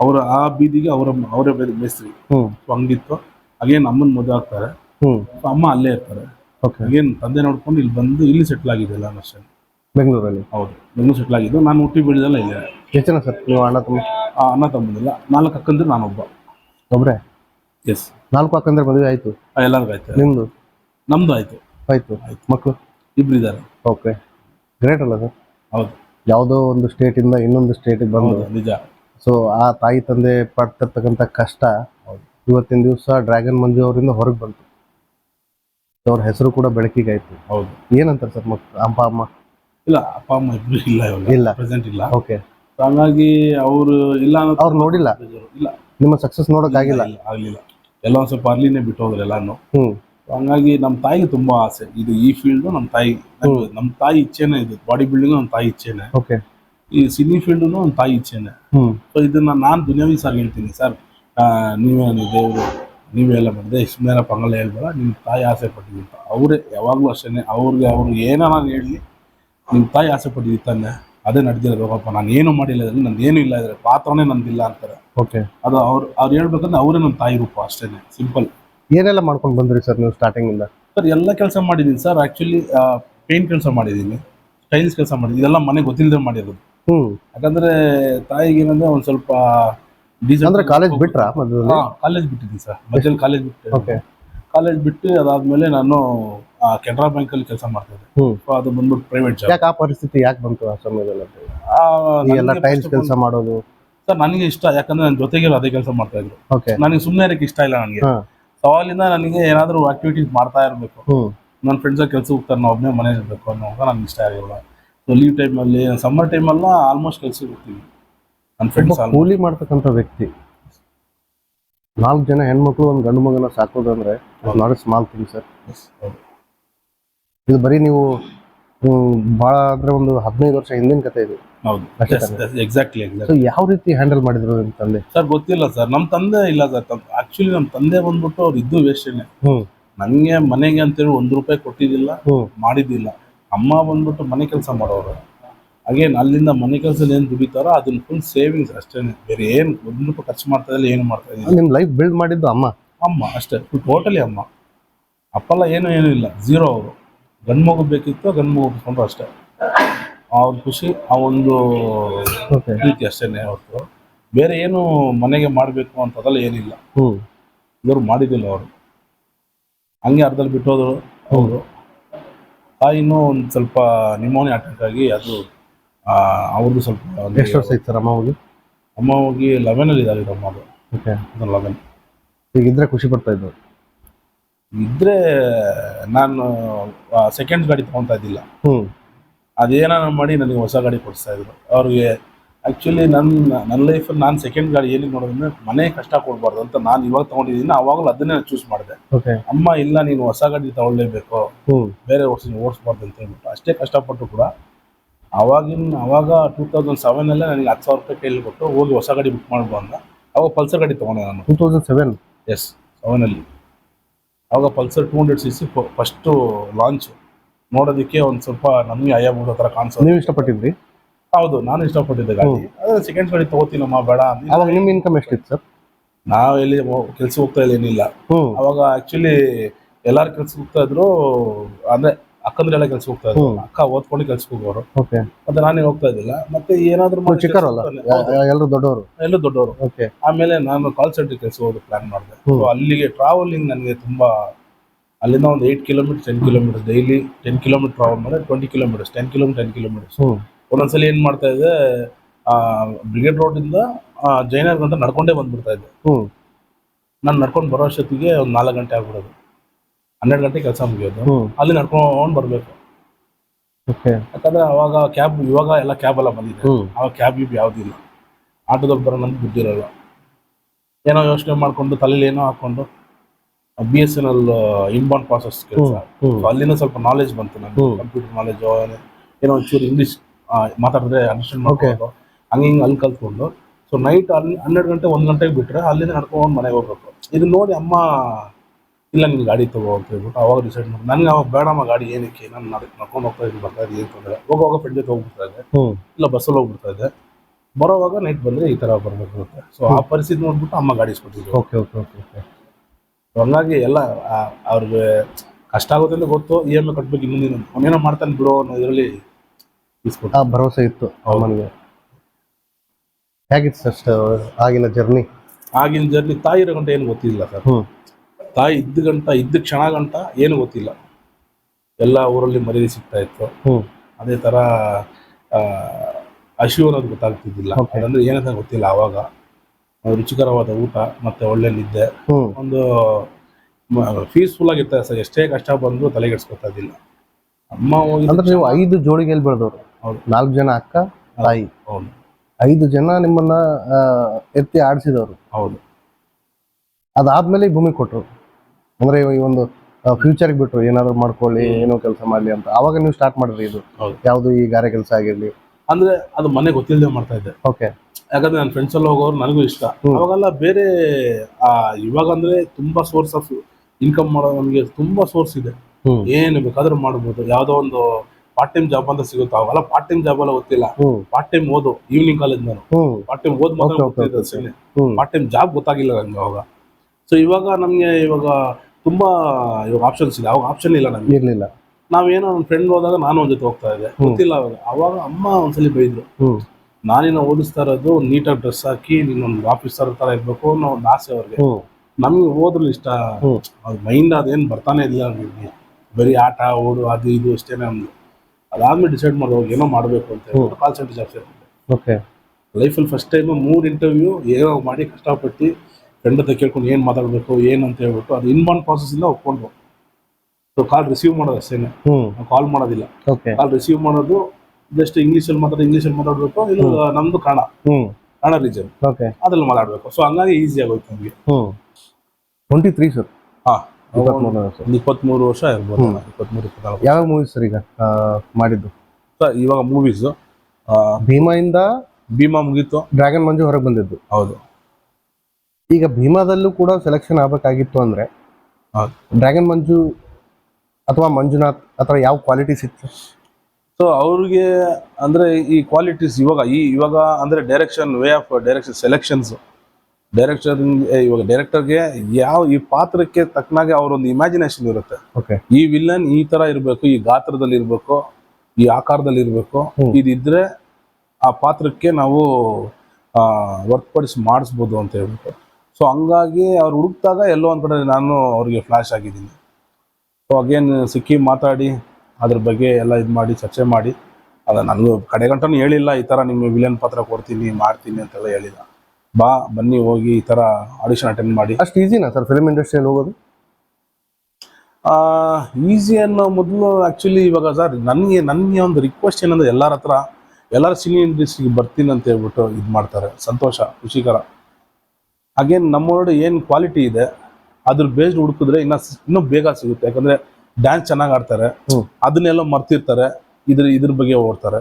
ಅವರ ಆ ಬೀದಿಗೆ ಅವರ ಅವರೇ ಮೇಸ್ತ್ರಿ. ಸೊ ಹಂಗಿತ್ತು. ಅಗೇನ್ ಅಮ್ಮನ ಮದುವೆ ಆಗ್ತಾರೆ. ಅಮ್ಮ ಅಲ್ಲೇ ಇರ್ತಾರೆ. ಅಗೇನ್ ತಂದೆ ನೋಡ್ಕೊಂಡು ಇಲ್ಲಿ ಬಂದು ಇಲ್ಲಿ ಸೆಟ್ಲ್ ಆಗಿದೆ ಎಲ್ಲ ಅಷ್ಟೇ. ಬೆಂಗಳೂರಲ್ಲಿ? ಹೌದು. ಬೆಂಗಳೂರು ಸೆಟ್ಲ್ ಆಗಿದ್ದು ನಾನು ಹುಟ್ಟಿ ಬೆಳೆದಲ್ಲ ಇಲ್ಲೇ. ಎಷ್ಟು ಜನ ಸರ್? ನೀವು ಅಣ್ಣ ತಮ್ಮ? ಆ ಅಣ್ಣ ತಮ್ಮದಿಲ್ಲ. ನಾಲ್ಕು ಅಕ್ಕಂದ್ರೆ ನಾನೊಬ್ಬ. ಒಬ್ರೆ? ಎಸ್ ನಾಲ್ಕು ಅಕ್ಕಂದ್ರೆ ಮದುವೆ ಆಯ್ತು? ಎಲ್ಲರಿಗೂ ಆಯ್ತು. ನಿಮ್ದು? ನಮ್ದು ಆಯ್ತು. ಆಯ್ತು. ಮಕ್ಕಳು? ಇಬ್ರಿದ್ದಾರೆ. ಓಕೆ. ಗ್ರೇಟ್ ಅಲ್ಲ ಸರ್? ಹೌದು. ಯಾವುದೋ ಒಂದು ಸ್ಟೇಟಿಂದ ಇನ್ನೊಂದು ಸ್ಟೇಟಿಗೆ ಬಂದು. ನಿಜ. ಸೊ ಆ ತಾಯಿ ತಂದೆ ಪಡ್ತಿರ್ತಕ್ಕಂಥ ಕಷ್ಟ ಇವತ್ತಿನ ದಿವಸ ಡ್ರ್ಯಾಗನ್ ಮಂಜು ಅವರಿಂದ ಹೊರಗೆ ಬಂತು. ಅವ್ರ ಹೆಸರು ಕೂಡ ಬೆಳಕಿಗೆ ಆಯ್ತು. ಹೌದು. ಏನಂತಾರೆ ಸರ್ ಮಕ್ ಅಪ್ಪ ಅಮ್ಮ? ಇಲ್ಲ ಅಪ್ಪ ಅಮ್ಮ ಇಬ್ರು ಇಲ್ಲ ಇಲ್ಲ. ಪ್ರೆಸೆಂಟ್ ಇಲ್ಲ. ಓಕೆ So ಹಂಗಾಗಿ ಅವರು ಇಲ್ಲ ಅವ್ರು ನೋಡಿಲ್ಲ? ಇಲ್ಲ. ನಿಮ್ಮ ಸಕ್ಸಸ್ ನೋಡಕ್ ಆಗಿಲ್ಲ? ಆಗ್ಲಿಲ್ಲ. ಎಲ್ಲ ಒಂದ್ ಸ್ವಲ್ಪ ಅರ್ಲಿನೇ ಬಿಟ್ಟು ಹೋದ್ರು ಎಲ್ಲಾನು. ಹ್ಮ್. So ಹಂಗಾಗಿ ನಮ್ಮ ತಾಯಿಗೆ ತುಂಬಾ ಆಸೆ. ಇದು ಈ ಫೀಲ್ಡ್ ನಮ್ಮ ತಾಯಿ ನಮ್ಮ ತಾಯಿ ಇಚ್ಛೆನೆ ಇದು. ಬಾಡಿ ಬಿಲ್ಡಿಂಗ್ ನಮ್ಮ ತಾಯಿ ಇಚ್ಛೆನೆ. ಓಕೆ ಈ ಸಿನಿ ಫೀಲ್ಡ್ ನಮ್ಮ ತಾಯಿ ಇಚ್ಛೆನೆ. ಹ್ಮ್. ಸೊ ಇದನ್ನ ನಾನು ದುನಿಯಾವಿ ಸರ್ ಹೇಳ್ತೀನಿ ಸರ್. ನೀವೇನು ದೇವರು ನೀವೇ ಎಲ್ಲ ಮಾಡಿದೆ ಇಷ್ಟನ್ನೆಲ್ಲ ಪಂಗಲ್ ಹೇಳ್ಬೇಡ. ನಿಮ್ಮ ತಾಯಿ ಆಸೆ ಪಟ್ಟಿದ್ದೀನಿ ಅವರೇ ಯಾವಾಗಲೂ ಅಷ್ಟೇ ಅವ್ರಿಗೆ ಅವ್ರಿಗೆ ಏನೋ ನಾನು ಹೇಳಿ ನಿಮ್ಮ ತಾಯಿ ಆಸೆ ಪಟ್ಟಿದ್ದು ತಾನೆ ಅದೇ ನಡೆದಿರೋದು ಹೋಗಪ್ಪ ನಾನು ಏನು ಮಾಡಿಲ್ಲ ಇದ್ರೆ ನಂದು ಏನು ಇಲ್ಲ ಇದ್ರೆ ಪಾತ್ರನೇ ನಂದಿಲ್ಲ ಅಂತಾರೆ. ಓಕೆ ಅದು ಅವ್ರು ಅವ್ರು ಹೇಳ್ಬೇಕಂದ್ರೆ ಅವರೇ ನನ್ನ ತಾಯಿ ರೂಪ ಅಷ್ಟೇ ಸಿಂಪಲ್ ಏನೆಲ್ಲ ಮಾಡ್ಕೊಂಡು ಬಂದ್ರಿ ಸರ್ ನೀವು ಸ್ಟಾರ್ಟಿಂಗ್ ಇಂದ? ಸರ್ ಎಲ್ಲ ಕೆಲಸ ಮಾಡಿದ್ದೀನಿ ಸರ್. ಆ್ಯಕ್ಚುಲಿ ಪೇಂಟ್ ಕೆಲಸ ಮಾಡಿದ್ದೀನಿ ಟೈಲ್ಸ್ ಕೆಲಸ ಮಾಡಿದ್ದೀನಿ ಇದೆಲ್ಲ ಮನೆ ಗೊತ್ತಿಲ್ಲದೆ ಮಾಡಿರೋದು. ಹ್ಮ್. ಯಾಕಂದ್ರೆ ತಾಯಿಗೆ ಏನಂದ್ರೆ ಒಂದು ಸ್ವಲ್ಪ ಡೀಸೆಲ್ ಅಂದ್ರೆ ಕಾಲೇಜ್ ಬಿಟ್ರಾ ಕಾಲೇಜ್ ಬಿಟ್ಟಿದ್ದೀನಿ ಸರ್. ಮಧ್ಯದಲ್ಲಿ ಕಾಲೇಜ್ ಬಿಟ್ಟು. ಓಕೆ ಕಾಲೇಜ್ ಬಿಟ್ಟು ಅದಾದ್ಮೇಲೆ ನಾನು ಕೆನರಾ ಬ್ಯಾಂಕ್ ಅಲ್ಲಿ ಕೆಲಸ ಮಾಡ್ತಾ ಇದ್ದೆ. ಹ್ಮ್. So ಅದು ಬಂದ್ಬಿಟ್ಟು ಪ್ರೈವೇಟ್ ಜಾಬ್ ಯಾಕೆ ಆ ಪರಿಸ್ಥಿತಿ ಯಾಕೆ ಬಂತು ಆ ಸಮಯದಲ್ಲಿ ಈ ಎಲ್ಲ ಟೈಲ್ಸ್ ಕೆಲಸ ಮಾಡೋದು? ಸರ್ ನನಗೆ ಇಷ್ಟ ಯಾಕಂದ್ರೆ ನನ್ನ ಜೊತೆಗೆ ಅದೇ ಕೆಲಸ ಮಾಡ್ತಾ ಇದ್ರು. ಓಕೆ ನನಗೆ ಸುಮ್ಮನೆ ಇರಕ್ಕೆ ಇಷ್ಟ ಇಲ್ಲ ನನಗೆ. ಹಾ. ಸವಾಲಿಂದ ನನಗೆ ಏನಾದರೂ ಆಕ್ಟಿವಿಟೀಸ್ ಮಾಡ್ತಾ ಇರಬೇಕು. ಹ್ಮ್. ನನ್ನ ಫ್ರೆಂಡ್ಸ್ ಕೆಲಸ ಹೋಗ್ತಾರೆ ನಾವು ಒಬ್ಬನೇ ಮನೆ ಇರಬೇಕು ಅನ್ನೋವಾಗ ನನಗೆ ಇಷ್ಟ ಆಗಿಲ್ಲ ಸೊ ಲೀವ್ ಟೈಮಲ್ಲಿ ಸಮ್ಮರ್ ಟೈಮಲ್ಲ ಆಲ್ಮೋಸ್ಟ್ ಕೆಲಸ ಹೋಗ್ತೀವಿ. ನನ್ನ ಫ್ರೆಂಡ್ಸ್ ಕೂಲಿ ಮಾಡ್ತಕ್ಕಂಥ ವ್ಯಕ್ತಿ. ನಾಲ್ಕು ಜನ ಹೆಣ್ಮಕ್ಳು ಒಂದು ಗಂಡು ಮಗನ ಸಾಕೋದು ಅಂದ್ರೆ ನಾಟ್ ಸ್ಮಾಲ್ ಥಿಂಗ್ ಸರ್ ಇದು ಬರೀ ನೀವು ಬಹಳ ಅಂದ್ರೆ ಒಂದು ಹದಿನೈದು ವರ್ಷ ಹಿಂದಿನ ಕತೆ ಇದು. ಎಕ್ಸಾಕ್ಟ್ಲಿ ಯಾವ ರೀತಿ ಹ್ಯಾಂಡಲ್ ಮಾಡಿದ್ರು ನಿಮ್ಮ ತಂದೆ? ಸರ್ ಗೊತ್ತಿಲ್ಲ ಸರ್ ನಮ್ಮ ತಂದೆ ಇಲ್ಲ ಸರ್ ಆಕ್ಚುಲಿ ನಮ್ಮ ತಂದೆ ಬಂದ್ಬಿಟ್ಟು ಅವ್ರು ಇದ್ದು ವೇಸ್ಟೇನೆ ನನಗೆ ಮನೆಗೆ ಅಂತೇಳಿ ಒಂದು ರೂಪಾಯಿ ಕೊಟ್ಟಿದ್ದಿಲ್ಲ ಮಾಡಿದ್ದಿಲ್ಲ. ಅಮ್ಮ ಬಂದ್ಬಿಟ್ಟು ಮನೆ ಕೆಲಸ ಮಾಡೋರು. ಅಗೇನ್ ಅಲ್ಲಿಂದ ಮನೆ ಕೆಲಸದಲ್ಲಿ ಏನು ದುಡಿತಾರೋ ಅದನ್ನ ಫುಲ್ ಸೇವಿಂಗ್ಸ್ ಅಷ್ಟೇ ಬೇರೆ ಏನು ಒಂದು ರೂಪಾಯಿ ಖರ್ಚು ಮಾಡ್ತಾ ಇಲ್ಲ ಏನು ಮಾಡ್ತಾ ಇದ್ದೀನಿ ನಿಮ್ಮ ಲೈಫ್ ಬಿಲ್ಡ್ ಮಾಡಿದ್ದು ಅಮ್ಮ. ಅಮ್ಮ ಅಷ್ಟೇ ಟೋಟಲಿ ಅಮ್ಮ. ಅಪ್ಪಲ್ಲ ಏನು ಏನೂ ಇಲ್ಲ ಝೀರೋ ಅವರು. ಗಂಡು ಮಗು ಬೇಕಿತ್ತು ಗಂಡು ಮಗು ಅಷ್ಟೇ. ಅವ್ರ ಖುಷಿ ಆ ಒಂದು ಪ್ರೀತಿ ಅಷ್ಟೇನೆ ಹೊರತು. ಬೇರೆ ಏನು ಮನೆಗೆ ಮಾಡಬೇಕು ಅಂತದಲ್ಲ ಏನಿಲ್ಲ. ಹ್ಞೂ ಇವರು ಮಾಡಿದ್ದಿಲ್ಲ ಅವರು. ಹಂಗೆ ಅರ್ಧದಲ್ಲಿ ಬಿಟ್ಟೋದ್ರು ಅವರು. ತಾಯಿನೂ ಒಂದು ಸ್ವಲ್ಪ ನಿಮೋನಿ ಅಟ್ಯಾಕ್ ಆಗಿ ಅದು ಅವ್ರದ್ದು ಸ್ವಲ್ಪ ಎಷ್ಟು ವರ್ಷ ಇತ್ತು ಸರ್ ಅಮ್ಮ ಹೋಗಿ ಅಮ್ಮ ಹೋಗಿ ಲೆವೆನಲ್ಲಿ ಇದ್ದಾರೆ ಅಮ್ಮ ಅದು. ಓಕೆ ಲೆವೆನ್ ಈಗ ಇದ್ರೆ ಖುಷಿ ಪಡ್ತಾ ಇದ್ದರು ಇದ್ರೆ ನಾನು ಸೆಕೆಂಡ್ ಗಾಡಿ ತೊಗೊತಾ ಇದ್ದಿಲ್ಲ. ಹ್ಞೂ ಅದೇನಾನ ಮಾಡಿ ನನಗೆ ಹೊಸ ಗಾಡಿ ಕೊಡಿಸ್ತಾ ಇದ್ರು. ಅವ್ರಿಗೆ ಆ್ಯಕ್ಚುಲಿ ನನ್ನ ನನ್ನ ಲೈಫಲ್ಲಿ ನಾನು ಸೆಕೆಂಡ್ ಗಾಡಿ ಏನಿಗೆ ನೋಡೋದಂದ್ರೆ ಮನೆ ಕಷ್ಟ ಕೊಡಬಾರ್ದು ಅಂತ ನಾನು ಇವಾಗ ತೊಗೊಂಡಿದ್ದೀನಿ. ಆವಾಗಲೂ ಅದನ್ನೇ ಚೂಸ್ ಮಾಡಿದೆ. ಓಕೆ ಅಮ್ಮ ಇಲ್ಲ ನೀನು ಹೊಸ ಗಾಡಿ ತಗೊಳ್ಳೇಬೇಕು. ಬೇರೆ ಓಡಿಸಿ ಓಡಿಸ್ಬಾರ್ದು ಅಂತ ಹೇಳ್ಬಿಟ್ಟು ಅಷ್ಟೇ ಕಷ್ಟಪಟ್ಟು ಕೂಡ ಅವಾಗಿನ ಅವಾಗ ಟೂ ತೌಸಂಡ್ ಸೆವೆನಲ್ಲೇ ನನಗೆ ಹತ್ತು ಸಾವಿರ ರೂಪಾಯಿ ಕೈಲಿ ಕೊಟ್ಟು ಹೋಗಿ ಹೊಸ ಗಾಡಿ ಬುಕ್ ಮಾಡ್ಬೋ ಅಂದ ಅವಾಗ ಪಲ್ಸರ್ ಗಾಡಿ ತೊಗೊಂಡೆ ನಾನು. ಟೂ ತೌಸಂಡ್ ಸೆವೆನ್ ಎಸ್ ಸೆವೆನಲ್ಲಿ ಅವಾಗ Pulsar two hundred C C first launch ನೋಡೋದಕ್ಕೆ ಒಂದು ಸ್ವಲ್ಪ ನಮಗೆ ಅಯ್ಯ ಬಿಡೋ ಥರ ಕಾಣಿಸೋದು. ನೀವು ಇಷ್ಟಪಟ್ಟಿದ್ರಿ? ಹೌದು ನಾನು ಇಷ್ಟಪಟ್ಟಿದ್ದೆ ಗಾಡಿ. ಅದೇ ಸೆಕೆಂಡ್ ಗಾಡಿ ತಗೋತೀನಮ್ಮ ಬೇಡ. ಅವಾಗ ನಿಮ್ಮ ಇನ್ಕಮ್ ಎಷ್ಟಿತ್ತು ಸರ್ ನಾವು ಎಲ್ಲಿ ಕೆಲಸ ಹೋಗ್ತಾ ಇಲ್ಲ ಏನಿಲ್ಲ ಅವಾಗ ಆಕ್ಚುಲಿ ಎಲ್ಲರೂ ಕೆಲ್ಸಕ್ಕೆ ಹೋಗ್ತಾ ಇದ್ರು ಅಂದ್ರೆ ಅಕ್ಕಂದ್ರೆಲ್ಲ ಕೆಲ್ಸಕ್ಕೆ ಹೋಗ್ತಾ ಇದ್ರು. ಅಕ್ಕ ಓದ್ಕೊಂಡು ಕೆಲ್ಸಕ್ಕೆ ಹೋಗೋರು. ಓಕೆ. ಮತ್ತೆ ನಾನೇ ಹೋಗ್ತಾ ಇದ್ದಿಲ್ಲ. ಮತ್ತೆ ಏನಾದ್ರು ಮಾಡಿ ಹೋಗ್ತಾನೆ. ಎಲ್ಲರೂ ದೊಡ್ಡವರು? ಎಲ್ಲರೂ ದೊಡ್ಡವರು. ಓಕೆ. ಆಮೇಲೆ ನಾನು ಕಾಲ್ ಸೆಂಟರ್ ಕೆಲಸ ಹೋಗೋದು ಪ್ಲಾನ್ ಮಾಡಿದೆ. ಅಲ್ಲಿಗೆ ಟ್ರಾವೆಲಿಂಗ್ ನನಗೆ ತುಂಬಾ ಅಲ್ಲಿಂದ ಒಂದು eight kilometre ten kilometre daily ten kilometre travel ಮಾಡಿದ್ರೆ twenty kilometres ten kilometre ten kilometres ಒಂದೊಂದ್ಸಲಿ ಏನ್ ಮಾಡ್ತಾ ಇದ್ದೆ ಬ್ರಿಗೇಡ್ ಇಂದ ಜೈನರ್ ಗಂಟ ನಡ್ಕೊಂಡೇ ಬಂದ್ಬಿಡ್ತಾ ಇದ್ದೆ. ನಾನು ನಡ್ಕೊಂಡು ಬರೋ ಅಷ್ಟೊತ್ತಿಗೆ ಒಂದು ನಾಲ್ಕು ಗಂಟೆ ಆಗ್ಬಿಡೋದು. ಹನ್ನೆರಡು ಗಂಟೆ ಕೆಲಸ ಮುಗಿಯೋದು. ಹ್ಮ್. ಅಲ್ಲಿ ನಡ್ಕೊಂಡು ಬರಬೇಕು. ಓಕೆ ಯಾಕಂದ್ರೆ ಅವಾಗ ಕ್ಯಾಬ್ ಇವಾಗ ಎಲ್ಲ ಕ್ಯಾಬ್ ಎಲ್ಲ ಬಂದಿದೆ. ಹ್ಮ್. ಅವಾಗ ಕ್ಯಾಬ್ ಗೀಬ್ ಯಾವುದಿಲ್ಲ ಆಟೋದಲ್ಲಿ ಬರೋ ನಮ್ಗೆ ಬುದ್ಧಿರಲ್ಲ ಏನೋ ಯೋಚನೆ ಮಾಡ್ಕೊಂಡು ತಲೆಯಲ್ಲಿ ಏನೋ ಹಾಕೊಂಡು ಬಿ ಎಸ್ ಎನ್ ಎಲ್ ಇಂಬಾನ್ ಪ್ರಾಸೆಸ್ ಕೆಲಸ. ಹ್ಮ್. ಅಲ್ಲಿಂದ ಸ್ವಲ್ಪ ನಾಲೆಜ್ ಬಂತು ನನಗೆ ಹ್ಮ್. ಕಂಪ್ಯೂಟರ್ ನಾಲೆಜ್ ಏನೋ ಒಂಚೂರು ಇಂಗ್ಲೀಷ್ ಮಾತಾಡಿದ್ರೆ ಅಂಡರ್ಸ್ಟ್ಯಾಂಡ್ Okay. ಮಾಡ್ಕೊಂಡು ಹಂಗೆ ಹಿಂಗೆ ಅಲ್ಲಿ ಕಲ್ತ್ಕೊಂಡು. ಸೊ ನೈಟ್ ಅಲ್ಲಿ ಹನ್ನೆರಡು ಗಂಟೆ ಒಂದು ಗಂಟೆಗೆ ಬಿಟ್ರೆ ಅಲ್ಲಿಂದ ನಡ್ಕೊಂಡು ಮನೆಗೆ ಹೋಗ್ಬೇಕು. ಇದು ನೋಡಿ ಅಮ್ಮ ಇಲ್ಲ ನಿನ್ನ ಗಾಡಿ ತಗೋ ಅಂತ ಹೇಳ್ಬಿಟ್ಟು ಅವಾಗ ಡಿಸೈಡ್ ಮಾಡಿ ನನಗೆ ಅವಾಗ ಬೇಡಮ್ಮ ಗಾಡಿ ಏನಕ್ಕೆ ನಾನು ಅದಕ್ಕೆ ನಡ್ಕೊಂಡು ಹೋಗ್ತಾ ಇದ್ದೀನಿ ಬರ್ತಾ ಇದ್ದೀನಿ ಏನು ತೊಂದರೆ ಹೋಗುವಾಗ ಫ್ರೆಂಡ್ ಜೊತೆ ಹೋಗ್ಬಿಡ್ತಾ ಇದೆ ಇಲ್ಲ ಬಸ್ಸಲ್ಲಿ ಹೋಗ್ಬಿಡ್ತಾ ಇದೆ ಬರೋವಾಗ ನೈಟ್ ಬಂದ್ರೆ ಈ ತರ ಬರಬೇಕಾಗುತ್ತೆ. ಸೊ ಆ ಪರಿಸ್ಥಿತಿ ನೋಡ್ಬಿಟ್ಟು ಅಮ್ಮ ಗಾಡಿ ಇಸ್ಕೊಟ್ಟಿದ್ರು. ಓಕೆ ಓಕೆ ಓಕೆ ಓಕೆ ಹಂಗಾಗಿ ಎಲ್ಲ ಅವ್ರಿಗೆ ಕಷ್ಟ ಆಗುತ್ತೆ ಅಂತ ಗೊತ್ತು. ಇ ಎಂ ಐ ಕಟ್ಬೇಕು ಇನ್ನೊಂದಿನ ಅವನೇನೋ ಮಾಡ್ತಾನೆ ಬಿಡೋ ಅನ್ನೋ ಇದರಲ್ಲಿ ಇಸ್ಕೊಟ್ಟು ಆ ಭರವಸೆ ಇತ್ತು ಅವನಿಗೆ ಹೇಗಿತ್ತು ಸರ್ ಆಗಿನ ಜರ್ನಿ ಆಗಿನ ಜರ್ನಿ ತಾಯಿ ಇರೋ ಗಂಟೆ ಏನು ಗೊತ್ತಿಲ್ಲ ಸರ್. ಹ್ಮ್. ತಾಯಿ ಇದ್ದ ಗಂಟ ಇದ್ದ ಕ್ಷಣ ಗಂಟ ಏನು ಗೊತ್ತಿಲ್ಲ. ಎಲ್ಲ ಊರಲ್ಲಿ ಮರ್ಯಾದೆ ಸಿಗ್ತಾ ಇತ್ತು. ಅದೇ ತರ ಆ, ಹಸಿವು ಅನ್ನೋದು ಗೊತ್ತಾಗ್ತಿದ್ದಿಲ್ಲ. ಅಂದ್ರೆ ಏನಂತ ಗೊತ್ತಿಲ್ಲ ಅವಾಗ. ಆ, ರುಚಿಕರವಾದ ಊಟ ಮತ್ತೆ ಒಳ್ಳೆ ನಿದ್ದೆ. ಒಂದು ಪೀಸ್ಫುಲ್ ಆಗಿರ್ತಾರೆ ಸರ್. ಎಷ್ಟೇ ಕಷ್ಟ ಬಂದ್ರು ತಲೆಗೆಡ್ಸ್ಕೊತಾ ಇದ್ದಿಲ್ಲ. ಅಮ್ಮ ಅಂದ್ರೆ ನೀವು ಐದು ಜೋಡಿಗೆಯಲ್ಲಿ ಬೆಳೆದವರು. ನಾಲ್ಕು ಜನ ಅಕ್ಕ ತಾಯಿ. ಹೌದು. ಐದು ಜನ ನಿಮ್ಮನ್ನ ಎತ್ತಿ ಆಡಿಸಿದವರು. ಹೌದು. ಅದಾದ್ಮೇಲೆ ಭೂಮಿ ಕೊಟ್ರು. ಅಂದ್ರೆ ಈ ಒಂದು ಫ್ಯೂಚರ್ಗೆ ಬಿಟ್ರು ಏನಾದ್ರು ಮಾಡ್ಕೊಳ್ಳಿ ಏನೋ ಕೆಲಸ ಮಾಡ್ಲಿ ಅಂತ. ಅವಾಗ ನೀವು ಸ್ಟಾರ್ಟ್ ಮಾಡಿದ್ರಿ ಇದು? ಹೌದು. ಯಾವುದು ಈ ಗಾರೆ ಕೆಲಸ ಆಗಿರ್ಲಿ? ಅಂದ್ರೆ ಅದು ಮನೆ ಗೊತ್ತಿಲ್ಲದೆ ಮಾಡ್ತಾ ಇದ್ದೆ. ಓಕೆ. ಯಾಕಂದ್ರೆ ನನ್ನ ಫ್ರೆಂಡ್ಸ್ ಅಲ್ಲಿ ಹೋಗೋರು ನನಗೂ ಇಷ್ಟ. ಅವಾಗೆಲ್ಲ ಬೇರೆ ಆ ಇವಾಗ ಅಂದ್ರೆ ತುಂಬಾ ಸೋರ್ಸ್ ಆಫ್ ಇನ್ಕಮ್ ಮಾಡೋ ನಮಗೆ ತುಂಬಾ ಸೋರ್ಸ್ ಇದೆ. ಹ್ಮ್. ಏನು ಬೇಕಾದ್ರೂ ಮಾಡ್ಬೋದು. ಯಾವ್ದೋ ಒಂದು ಪಾರ್ಟ್ ಟೈಮ್ ಜಾಬ್ ಅಂತ ಸಿಗುತ್ತೆ. ಅವಾಗೆಲ್ಲ ಪಾರ್ಟ್ ಟೈಮ್ ಜಾಬ್ ಎಲ್ಲ ಗೊತ್ತಿಲ್ಲ. ಹ್ಮ್. ಪಾರ್ಟ್ ಟೈಮ್ ಓದು ಈವ್ನಿಂಗ್ ಕಾಲೇಜ್ ನಾನು ಹ್ಮ್. ಪಾರ್ಟ್ ಟೈಮ್ ಓದ್ ಮಾತ್ರ Okay, okay, ಗೊತ್ತಿದೆ okay. ಹ್ಮ್. ಪಾರ್ಟ್ ಟೈಮ್ ಜಾಬ್ ಗೊತ್ತಾಗಿಲ್ಲ ನಂಗೆ ಅವಾಗ. ಸೊ ಇವಾಗ ನಮ್ಗೆ ಇವಾಗ ತುಂಬಾ ಇವಾಗ ಆಪ್ಷನ್ಸ್ ಇದೆ ಅವಾಗ ಆಪ್ಷನ್ ಇಲ್ಲ ನಮ್ಗೆ ಇರ್ಲಿಲ್ಲ. ನಾವೇನೋ ನನ್ನ ಫ್ರೆಂಡ್ ಹೋದಾಗ ನಾನು ಒಂದ್ ಜೊತೆ ಹೋಗ್ತಾ ಇದ್ದೆ. ಗೊತ್ತಿಲ್ಲ ಅವಾಗ. ಅವಾಗ ಅಮ್ಮ ಒಂದ್ಸಲಿ ಬೈದ್ರು. ಹ್ಮ್. ನಾನಿನ್ನ ಓದಿಸ್ತಾ ಇರೋದು ನೀಟಾಗಿ ಡ್ರೆಸ್ ಹಾಕಿ ನೀನೊಂದು ಆಫೀಸರ್ ತರ ಇರ್ಬೇಕು ಅನ್ನೋ ಒಂದು ಆಸೆ ಅವ್ರಿಗೆ. ಹ್ಮ್. ನಮ್ಗೆ ಓದ್ರಲ್ಲಿ ಇಷ್ಟ. ಅವ್ರ ಮೈಂಡ್ ಅದೇನು ಬರ್ತಾನೆ ಇಲ್ಲ ಅವ್ರಿಗೆ. ಬರೀ ಆಟ ಓಡು ಅದು ಇದು ಅಷ್ಟೇನೆ ನಮ್ದು. ಅದಾದ್ಮೇಲೆ ಡಿಸೈಡ್ ಮಾಡೋದು ಏನೋ ಮಾಡಬೇಕು ಅಂತ ಹೇಳ್ಬಿಟ್ಟು ಕಾಲ್ ಸೆಂಟರ್ ಜಾಬ್ ಸೇರ್ಕೊಂಡೆ. ಓಕೆ ಲೈಫಲ್ಲಿ ಫಸ್ಟ್ ಟೈಮ್ ಮೂರು ಇಂಟರ್ವ್ಯೂ ಏನೋ ಮಾಡಿ ಕಷ್ಟಪಟ್ಟು ಹತ್ರ ಕೇಳ್ಕೊಂಡು ಏನು ಮಾತಾಡಬೇಕು ಏನು ಅಂತ ಹೇಳ್ಬಿಟ್ಟು ಅದು ಇನ್ಬಾರ್ನ್ ಪ್ರಾಸೆಸ್ಸಿಂದ ಒಪ್ಕೊಂಡು ಸೊ ಕಾಲ್ ರಿಸೀವ್ ಮಾಡೋದು ಸೇನೆ ಕಾಲ್ ಮಾಡೋದಿಲ್ಲ. ಓಕೆ ಕಾಲ್ ರಿಸೀವ್ ಮಾಡೋದು ಜಸ್ಟ್ ಇಂಗ್ಲೀಷಲ್ಲಿ ಮಾತಾಡಿ ಇಂಗ್ಲೀಷಲ್ಲಿ ಮಾತಾಡಬೇಕು ಇದು ನಮ್ದು ಕನ್ನಡ ಹ್ಮ್. ಕನ್ನಡ ರೀಜನ್ ಓಕೆ ಅದ್ರಲ್ಲಿ ಮಾತಾಡಬೇಕು. ಸೊ ಹಂಗಾಗಿ ಈಸಿ ಆಗೋಯ್ತು ನಮಗೆ. ಹ್ಮ್. ಟ್ವೆಂಟಿ ತ್ರೀ ಸರ್ ಹಾಂ ಇಪ್ಪತ್ಮೂರು ವರ್ಷ ಇರ್ಬೋದು ಇಪ್ಪತ್ಮೂರು ಇಪ್ಪತ್ನಾಲ್ಕು ಯಾವ ಮೂವೀಸ್ ಸರ್ ಈಗ ಆ, ಮಾಡಿದ್ದು? ಸರ್ ಇವಾಗ ಮೂವೀಸ್ ಭೀಮಾಯಿಂದ ಭೀಮಾ ಮುಗೀತು. ಡ್ರ್ಯಾಗನ್ ಮಂಜು ಹೊರಗೆ ಬಂದಿದ್ದು. ಹೌದು. ಈಗ ಭೀಮಾದಲ್ಲೂ ಕೂಡ ಸೆಲೆಕ್ಷನ್ ಆಗಬೇಕಾಗಿತ್ತು ಅಂದ್ರೆ ಡ್ರ್ಯಾಗನ್ ಮಂಜು ಅಥವಾ ಮಂಜುನಾಥ್ ಅಥವಾ ಯಾವ ಕ್ವಾಲಿಟೀಸ್ ಇತ್ತು ಸೊ ಅವ್ರಿಗೆ ಅಂದ್ರೆ ಈ ಕ್ವಾಲಿಟೀಸ್ ಇವಾಗ ಈ ಇವಾಗ ಅಂದ್ರೆ direction way of direction selections direction ಇವಾಗ ಡೈರೆಕ್ಟರ್ಗೆ ಯಾವ ಈ ಪಾತ್ರಕ್ಕೆ ತಕ್ಕನಾಗೆ ಅವರೊಂದು ಇಮ್ಯಾಜಿನೇಷನ್ ಇರುತ್ತೆ. ಓಕೆ ಈ ವಿಲನ್ ಈ ತರ ಇರಬೇಕು ಈ ಗಾತ್ರದಲ್ಲಿ ಇರಬೇಕು ಈ ಆಕಾರದಲ್ಲಿ ಇರಬೇಕು. ಇದಿದ್ರೆ ಆ ಪಾತ್ರಕ್ಕೆ ನಾವು ಆ, ಹೊರತುಪಡಿಸಿ ಮಾಡಿಸ್ಬೋದು ಅಂತ ಹೇಳ್ಬಿಟ್ಟು. ಸೊ ಹಂಗಾಗಿ ಅವ್ರು ಹುಡುಕ್ದಾಗ ಎಲ್ಲೋ ಒಂದು ಕಡೆ ನಾನು ಅವ್ರಿಗೆ ಫ್ಲ್ಯಾಶ್ ಆಗಿದ್ದೀನಿ. ಸೊ ಅಗೇನ್ ಸಿಕ್ಕಿ ಮಾತಾಡಿ ಅದ್ರ ಬಗ್ಗೆ ಎಲ್ಲ ಇದು ಮಾಡಿ ಚರ್ಚೆ ಮಾಡಿ. ಅದ ನನಗೂ ಕಡೆಗಂಟನೂ ಹೇಳಿಲ್ಲ ಈ ಥರ ನಿಮಗೆ ವಿಲನ್ ಪಾತ್ರ ಕೊಡ್ತೀನಿ ಮಾಡ್ತೀನಿ ಅಂತೆಲ್ಲ ಹೇಳಿಲ್ಲ. ಬಾ ಬನ್ನಿ ಹೋಗಿ ಈ ಥರ ಆಡಿಷನ್ ಅಟೆಂಡ್ ಮಾಡಿ. ಅಷ್ಟು ಈಸಿನಾ ಸರ್ ಫಿಲ್ಮ್ ಇಂಡಸ್ಟ್ರಿಯಲ್ಲಿ ಹೋಗೋದು? ಈಸಿ ಅನ್ನೋ ಮೊದಲು ಆ್ಯಕ್ಚುಲಿ ಇವಾಗ ಸರ್ ನನಗೆ ನನಗೆ ಒಂದು ರಿಕ್ವೆಸ್ಟ್ ಏನಂದ್ರೆ ಎಲ್ಲರ ಹತ್ರ ಎಲ್ಲರ ಸಿನಿ ಇಂಡಸ್ಟ್ರಿಗೆ ಬರ್ತೀನಿ ಅಂತ ಹೇಳ್ಬಿಟ್ಟು ಇದು ಮಾಡ್ತಾರೆ. ಸಂತೋಷ ಖುಷಿಕರ. ಅಗೇನ್ ನಮ್ಮೊಳಗಡೆ ಏನು ಕ್ವಾಲಿಟಿ ಇದೆ ಅದ್ರ ಬೇಸ್ಡ್ ಹುಡುಕಿದ್ರೆ ಇನ್ನ ಇನ್ನೂ ಬೇಗ ಸಿಗುತ್ತೆ. ಯಾಕಂದ್ರೆ ಡ್ಯಾನ್ಸ್ ಚೆನ್ನಾಗಿ ಆಡ್ತಾರೆ. ಅದನ್ನೆಲ್ಲ ಮರ್ತಿರ್ತಾರೆ. ಇದ್ರ ಇದ್ರ ಬಗ್ಗೆ ಓಡ್ತಾರೆ.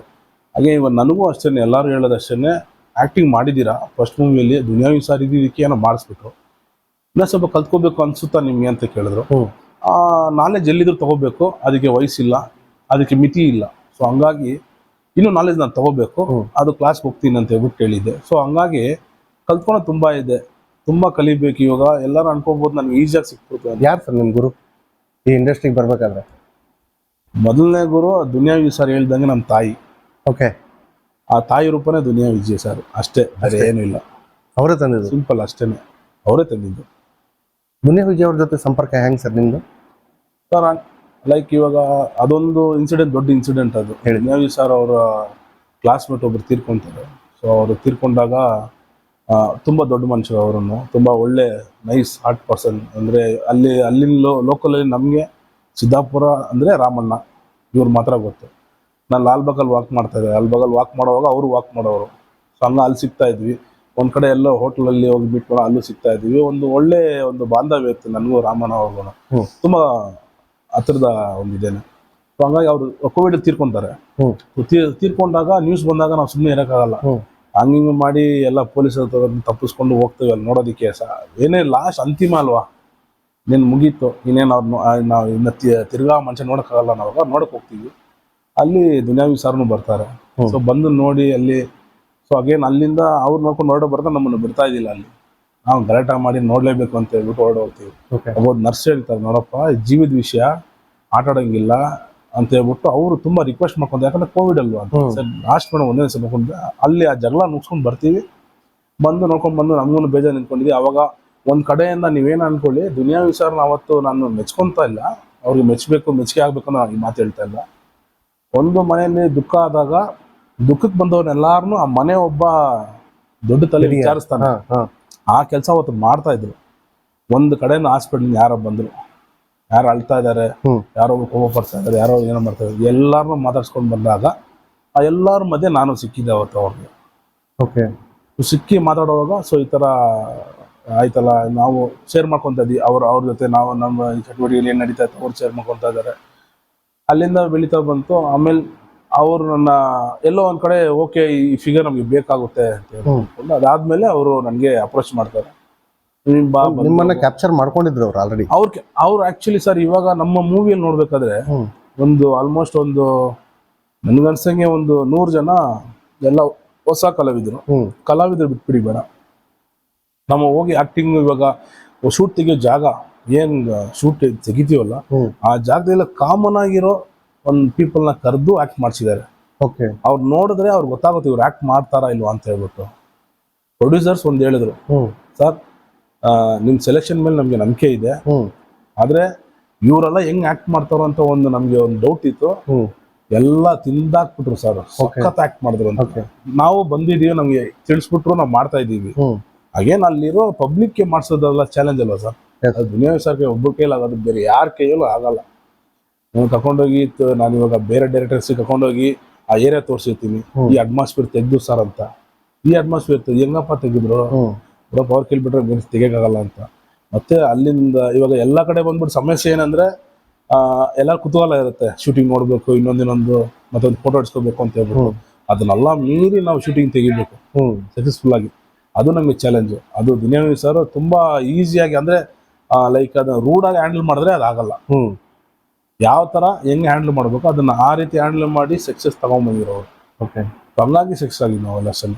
ಹಾಗೆ ಇವಾಗ ನನಗೂ ಅಷ್ಟೇ ಎಲ್ಲರೂ ಹೇಳೋದು ಅಷ್ಟೇ ಆ್ಯಕ್ಟಿಂಗ್ ಮಾಡಿದ್ದೀರಾ? ಫಸ್ಟ್ ಮೂವಿಯಲ್ಲಿ ದುನಿಯಾವಿ ಸಾರ್ ಇದಕ್ಕೆ ಏನೋ ಮಾಡಿಸ್ಬಿಟ್ರು. ಇನ್ನೂ ಸ್ವಲ್ಪ ಕಲ್ತ್ಕೋಬೇಕು ಅನ್ಸುತ್ತಾ ನಿಮಗೆ ಅಂತ ಕೇಳಿದ್ರು. ನಾಲೆಜ್ ಎಲ್ಲಿದ್ರು ತಗೋಬೇಕು ಅದಕ್ಕೆ ವಯಸ್ಸಿಲ್ಲ ಅದಕ್ಕೆ ಮಿತಿ ಇಲ್ಲ. ಸೊ ಹಂಗಾಗಿ ಇನ್ನೂ ನಾಲೆಜ್ ನಾನು ತಗೋಬೇಕು. ಅದು ಕ್ಲಾಸ್ಗೆ ಹೋಗ್ತೀನಿ ಅಂತ ಹೇಳ್ಬಿಟ್ಟು ಕೇಳಿದ್ದೆ. ಸೊ ಹಂಗಾಗಿ ಕಲ್ತ್ಕೊಳೋದು ತುಂಬ ಇದೆ. ತುಂಬಾ ಕಲಿಬೇಕು ಇವಾಗ. ಎಲ್ಲರೂ ಅನ್ಕೋಬಹುದು ನನಗೆ ಈಸಿಯಾಗಿ ಸಿಕ್ಬಿಡ್ತು ಯಾರು ಸರ್ ನಿಮ್ಮ ಗುರು? ಈ ಇಂಡಸ್ಟ್ರಿಗೆ ಬರಬೇಕಾದ್ರೆ? ಮೊದಲನೇ ಗುರು ದುನಿಯಾ ವಿಜಯ್ ಸರ್ ಹೇಳ್ದಂಗೆ ನಮ್ಮ ತಾಯಿ. ಓಕೆ. ಆ ತಾಯಿ ರೂಪನೇ ದುನಿಯಾ ವಿಜಯ್ ಸರ್ ಅಷ್ಟೇ ಬೇರೆ ಏನೂ ಇಲ್ಲ. ಅವರೇ ತಂದಿದ್ದು? ಸಿಂಪಲ್ ಅಷ್ಟೇನೆ. ಅವರೇ ತಂದಿದ್ದು. ದುನಿಯಾ ವಿಜಯ್ ಅವ್ರ ಜೊತೆ ಸಂಪರ್ಕ ಹೆಂಗೆ ಸರ್ ನಿಮ್ಮದು ಸರ್ ಲೈಕ್ ಇವಾಗ ಅದೊಂದು ಇನ್ಸಿಡೆಂಟ್ ದೊಡ್ಡ ಇನ್ಸಿಡೆಂಟ್ ಅದು. ಹೇಳಿ. ವಿಜಯ್ ಸರ್ ಅವರ ಕ್ಲಾಸ್ಮೇಟ್ ಒಬ್ರು ತೀರ್ಕೊಂತಾರೆ. ಸೊ ಅವರು ತೀರ್ಕೊಂಡಾಗ ತುಂಬಾ ದೊಡ್ಡ ಮನುಷ್ಯರು ಅವರನ್ನು ತುಂಬ ಒಳ್ಳೆ ನೈಸ್ ಹಾರ್ಟ್ ಪರ್ಸನ್ ಅಂದರೆ ಅಲ್ಲಿ ಅಲ್ಲಿನ ಲೋ ಲೋಕಲಲ್ಲಿ ನಮಗೆ ಸಿದ್ದಾಪುರ ಅಂದರೆ ರಾಮಣ್ಣ ಇವ್ರು ಮಾತ್ರ ಗೊತ್ತು. ನಾನು ಲಾಲ್ಬಾಗಲ್ಲಿ ವಾಕ್ ಮಾಡ್ತಾ ಇದ್ದೆ. ಲಾಲ್ಬಾಗಲ್ಲಿ ವಾಕ್ ಮಾಡೋವಾಗ ಅವರು ವಾಕ್ ಮಾಡೋರು. ಸೊ ಹಂಗೆ ಅಲ್ಲಿ ಸಿಗ್ತಾ ಇದ್ವಿ. ಒಂದು ಕಡೆ ಎಲ್ಲೋ ಹೋಟ್ಲಲ್ಲಿ ಹೋಗಿ ಬಿಟ್ಕೊಂಡು ಅಲ್ಲೂ ಸಿಗ್ತಾ ಇದ್ವಿ. ಒಂದು ಒಳ್ಳೆ ಒಂದು ಬಾಂಧವ್ಯ ಇತ್ತು ನನಗೂ ರಾಮಣ್ಣ ಅವ್ರಿಗೂ. ತುಂಬ ಹತ್ತಿರದ ಹತ್ರದ ಒಂದು ಇದೇನೆ. ಸೊ ಹಂಗಾಗಿ ಅವರು ಕೋವಿಡ್ ತೀರ್ಕೊಂತಾರೆ. ತೀರ್ಕೊಂಡಾಗ ನ್ಯೂಸ್ ಬಂದಾಗ ನಾವು ಸುಮ್ಮನೆ ಇರೋಕ್ಕಾಗಲ್ಲ. ಹಂಗಿಂಗ್ ಮಾಡಿ ಎಲ್ಲ ಪೊಲೀಸರ ತಪ್ಪಿಸ್ಕೊಂಡು ಹೋಗ್ತೇವೆ ಅಲ್ಲಿ ನೋಡೋದಕ್ಕೆ ಸಹ ಏನೇ ಲಾಸ್ಟ್ ಅಂತಿಮ ಅಲ್ವಾ? ನೀನು ಮುಗೀತು. ಇನ್ನೇನು ಅವ್ರು ನಾವು ಇನ್ನು ತಿರ್ಗಾ ಮನುಷ್ಯ ನೋಡೋಕ್ಕಾಗಲ್ಲ ನಾವು ನೋಡಕ್ಕೆ ಹೋಗ್ತೀವಿ. ಅಲ್ಲಿ ದುನಿಯಾವಿ ಸಾರ್ನು ಬರ್ತಾರೆ. ಸೊ ಬಂದು ನೋಡಿ ಅಲ್ಲಿ ಸೊ ಅಗೇನ್ ಅಲ್ಲಿಂದ ಅವ್ರು ನೋಡ್ಕೊಂಡು ಹೊರಡೋ ಬರ್ತಾ ನಮ್ಮನ್ನು ಬಿಡ್ತಾ ಇದ್ದಿಲ್ಲ ಅಲ್ಲಿ. ನಾವು ಗಲಾಟ ಮಾಡಿ ನೋಡಲೇಬೇಕು ಅಂತ ಹೇಳ್ಬಿಟ್ಟು ಹೊರಡೋಗ್ತೀವಿ ಓಕೆ ಒಬ್ಬ ನರ್ಸ್ ಹೇಳ್ತಾರೆ ನೋಡಪ್ಪ ಜೀವದ ವಿಷಯ ಆಟ ಆಡಂಗಿಲ್ಲ ಅಂತ ಹೇಳ್ಬಿಟ್ಟು ಅವರು ತುಂಬಾ ರಿಕ್ವೆಸ್ಟ್ ಮಾಡ್ಕೊಂಡು ಯಾಕಂದ್ರೆ ಕೋವಿಡ್ ಅಲ್ವಾ? ಅಂತ ಸರ್ ಲಾಸ್ಟ್ ಮೇಡಮ್ ಒಂದೇ ಸಲ ಅಲ್ಲಿ ಆ ಜಗಳ ಮುಗಿಸ್ಕೊಂಡು ಬರ್ತೀವಿ. ಬಂದು ನೋಡ್ಕೊಂಡು ಬಂದು ನಮಗೂ ಬೇಜಾರು ನಿಂತ್ಕೊಂಡಿದ್ವಿ. ಅವಾಗ ಒಂದ್ ಕಡೆಯಿಂದ ನೀವೇನು ಅನ್ಕೊಳ್ಳಿ ದುನಿಯಾ ವಿಚಾರನ ಅವತ್ತು ನಾನು ಮೆಚ್ಕೊಂತ ಇಲ್ಲ. ಅವ್ರಿಗೆ ಮೆಚ್ಚಬೇಕು ಮೆಚ್ಚುಗೆ ಆಗ್ಬೇಕು ಅನ್ನೋ ನಾನು ಈ ಮಾತು ಹೇಳ್ತಾ ಇಲ್ಲ. ಒಂದು ಮನೆಯಲ್ಲಿ ದುಃಖ ಆದಾಗ ದುಃಖಕ್ಕೆ ಬಂದವ್ರನ್ನೆಲ್ಲಾರನು ಆ ಮನೆ ಒಬ್ಬ ದೊಡ್ಡ ತಲೆ ವಿಚಾರಿಸ್ತಾನೆ. ಆ ಕೆಲಸ ಅವತ್ತು ಮಾಡ್ತಾ ಇದ್ರು. ಒಂದು ಕಡೆಯಿಂದ ಹಾಸ್ಪಿಟಲ್ ಯಾರೋ ಬಂದ್ರು. ಯಾರು ಅಳ್ತಾ ಇದ್ದಾರೆ ಯಾರೋ ಕೋಪ ಪಡ್ತಾ ಇದ್ದಾರೆ ಯಾರೋ ಏನೋ ಮಾಡ್ತಾ ಇದ್ದಾರೆ ಎಲ್ಲಾರನ್ನೂ ಮಾತಾಡ್ಸ್ಕೊಂಡು ಬಂದಾಗ ಆ ಎಲ್ಲರ ಮಧ್ಯೆ ನಾನು ಸಿಕ್ಕಿದ್ದೆ ಅವತ್ತು ಅವ್ರಿಗೆ. ಓಕೆ ಸಿಕ್ಕಿ ಮಾತಾಡುವಾಗ ಸೊ ಈ ಥರ ಆಯ್ತಲ್ಲ ನಾವು ಶೇರ್ ಮಾಡ್ಕೊತಾ ಇದ್ವಿ. ಅವ್ರ ಅವ್ರ ಜೊತೆ ನಾವು ನಮ್ಮ ಚಟುವಟಿಕೆ ಚಟುವಟಿಕೆಯಲ್ಲಿ ಏನು ನಡೀತಾ ಇತ್ತು ಅವ್ರು ಶೇರ್ ಮಾಡ್ಕೊತಾ ಇದ್ದಾರೆ ಅಲ್ಲಿಂದ ಬೆಳೀತಾ ಬಂತು. ಆಮೇಲೆ ಅವರು ನನ್ನ ಎಲ್ಲೋ ಒಂದ್ ಕಡೆ ಓಕೆ ಈ ಫಿಗರ್ ನಮಗೆ ಬೇಕಾಗುತ್ತೆ ಅಂತ ಹೇಳ್ಕೊಂಡು ಅದಾದ್ಮೇಲೆ ಅವರು ನನಗೆ ಅಪ್ರೋಚ್ ಮಾಡ್ತಾರೆ. ನಿಮ್ಮನ್ನ ಕ್ಯಾಪ್ಚರ್ ಮಾಡ್ಕೊಂಡಿದ್ರು ಅವ್ರು ಆಲ್ರೆಡಿ ಅವ್ರ ಅವ್ರು ಆಕ್ಚುಲಿ ಸರ್ ಇವಾಗ ನಮ್ಮ ಮೂವಿಯಲ್ಲಿ ನೋಡ್ಬೇಕಾದ್ರೆ ಒಂದು ಆಲ್ಮೋಸ್ಟ್ ಒಂದು ನನ್ಗನ್ಸಂಗೆ ಒಂದು ನೂರು ಜನ ಎಲ್ಲ ಹೊಸ ಕಲಾವಿದರು. ಕಲಾವಿದರು ಬಿಟ್ಬಿಡಿ ಬೇಡ ನಮ್ಮ ಹೋಗಿ ಆಕ್ಟಿಂಗ್ ಇವಾಗ ಶೂಟ್ ತೆಗಿಯೋ ಜಾಗ ಏನ್ ಶೂಟ್ ತೆಗಿತೀವಲ್ಲ ಆ ಜಾಗದಲ್ಲಿ ಕಾಮನ್ ಆಗಿರೋ ಒಂದು ಪೀಪಲ್ನ ಕರೆದು ಆಕ್ಟ್ ಮಾಡಿಸಿದ್ದಾರೆ. ಓಕೆ ಅವ್ರು ನೋಡಿದ್ರೆ ಅವ್ರಿಗೆ ಗೊತ್ತಾಗುತ್ತೆ ಇವ್ರು ಆಕ್ಟ್ ಮಾಡ್ತಾರಾ ಇಲ್ವಾ ಅಂತ ಹೇಳ್ಬಿಟ್ಟು. ಪ್ರೊಡ್ಯೂಸರ್ಸ್ ಒಂದು ಹೇಳಿದ್ರು ಸರ್ ನಿಮ್ಮ ಸೆಲೆಕ್ಷನ್ ಮೇಲೆ ನಮ್ಗೆ ನಂಬಿಕೆ ಇದೆ. ಆದ್ರೆ ಇವರೆಲ್ಲ ಹೆಂಗ್ ಆಕ್ಟ್ ಮಾಡ್ತಾರೋ ಅಂತ ಒಂದು ನಮ್ಗೆ ಒಂದು ಡೌಟ್ ಇತ್ತು. ಎಲ್ಲ ತಿಂದಾಕ್ಬಿಟ್ರು ಸರ್ ಸಖತ್ ಆಕ್ಟ್ ಮಾಡಿದ್ರು ಅಂತ. ನಾವು ಬಂದಿದೀವಿ ನಮ್ಗೆ ತಿಳಿಸ್ಬಿಟ್ರು ನಾವು ಮಾಡ್ತಾ ಇದೀವಿ ಅಗೇನ್ ಅಲ್ಲಿರೋ ಪಬ್ಲಿಕ್ಗೆ ಮಾಡಿಸೋದಲ್ಲ ಚಾಲೆಂಜ್ ಅಲ್ವಾ ಸರ್ ದುನಿಯಾ ಸರ್ ಒಬ್ಬರ ಕೈಯಲ್ಲಿ ಆಗೋದು ಬೇರೆ ಯಾರ ಕೈಯಲ್ಲೂ ಆಗಲ್ಲ. ನಾನು ತಕೊಂಡೋಗಿ ನಾನು ಇವಾಗ ಬೇರೆ ಡೈರೆಕ್ಟರ್ಸ್ ತಕೊಂಡೋಗಿ ಆ ಏರಿಯಾ ತೋರಿಸಿರ್ತೀನಿ. ಈ ಅಟ್ಮಾಸ್ಫಿಯರ್ ತೆಗ್ದು ಸರ್ ಅಂತ. ಈ ಅಟ್ಮಾಸ್ಫಿಯರ್ ಹೆಂಗಪ್ಪ ತೆಗೆದ್ರು? ಬರೋ ಪವರ್ ಕೇಳ್ಬಿಟ್ರೆ ಮೀನ್ಸ್ ತೆಗಿಯೋಕ್ಕಾಗಲ್ಲ ಅಂತ. ಮತ್ತೆ ಅಲ್ಲಿಂದ ಇವಾಗ ಎಲ್ಲ ಕಡೆ ಬಂದ್ಬಿಟ್ಟು ಸಮಸ್ಯೆ ಏನಂದ್ರೆ ಆ, ಎಲ್ಲ ಕುತೂಹಲ ಇರುತ್ತೆ. ಶೂಟಿಂಗ್ ನೋಡ್ಬೇಕು ಇನ್ನೊಂದಿನೊಂದು ಮತ್ತೊಂದು ಫೋಟೋ ಹಿಡ್ಸ್ಕೋಬೇಕು ಅಂತ ಹೇಳ್ಬಿಟ್ಟು. ಅದನ್ನೆಲ್ಲ ಮೀರಿ ನಾವು ಶೂಟಿಂಗ್ ತೆಗಿಬೇಕು. ಹ್ಞೂ ಸಕ್ಸಸ್ಫುಲ್ ಆಗಿ. ಅದು ನಮಗೆ ಚಾಲೆಂಜು ಅದು ದಿನೇಶ್ ಸರ್ ತುಂಬ ಈಸಿಯಾಗಿ ಅಂದರೆ ಲೈಕ್ ಅದನ್ನ ರೂಡಾಗಿ ಹ್ಯಾಂಡಲ್ ಮಾಡಿದ್ರೆ ಅದಾಗಲ್ಲ ಹ್ಞೂ ಯಾವ ಥರ ಹೆಂಗೆ ಹ್ಯಾಂಡಲ್ ಮಾಡಬೇಕು ಅದನ್ನು ಆ ರೀತಿ ಹ್ಯಾಂಡಲ್ ಮಾಡಿ ಸಕ್ಸಸ್ ತಗೊಂಡ್ಬಂದಿರೋರು ಓಕೆ ಹಂಗಾಗಿ ಸಕ್ಸಸ್ ಆಗಿ ನಾವು ಲೆಸನ್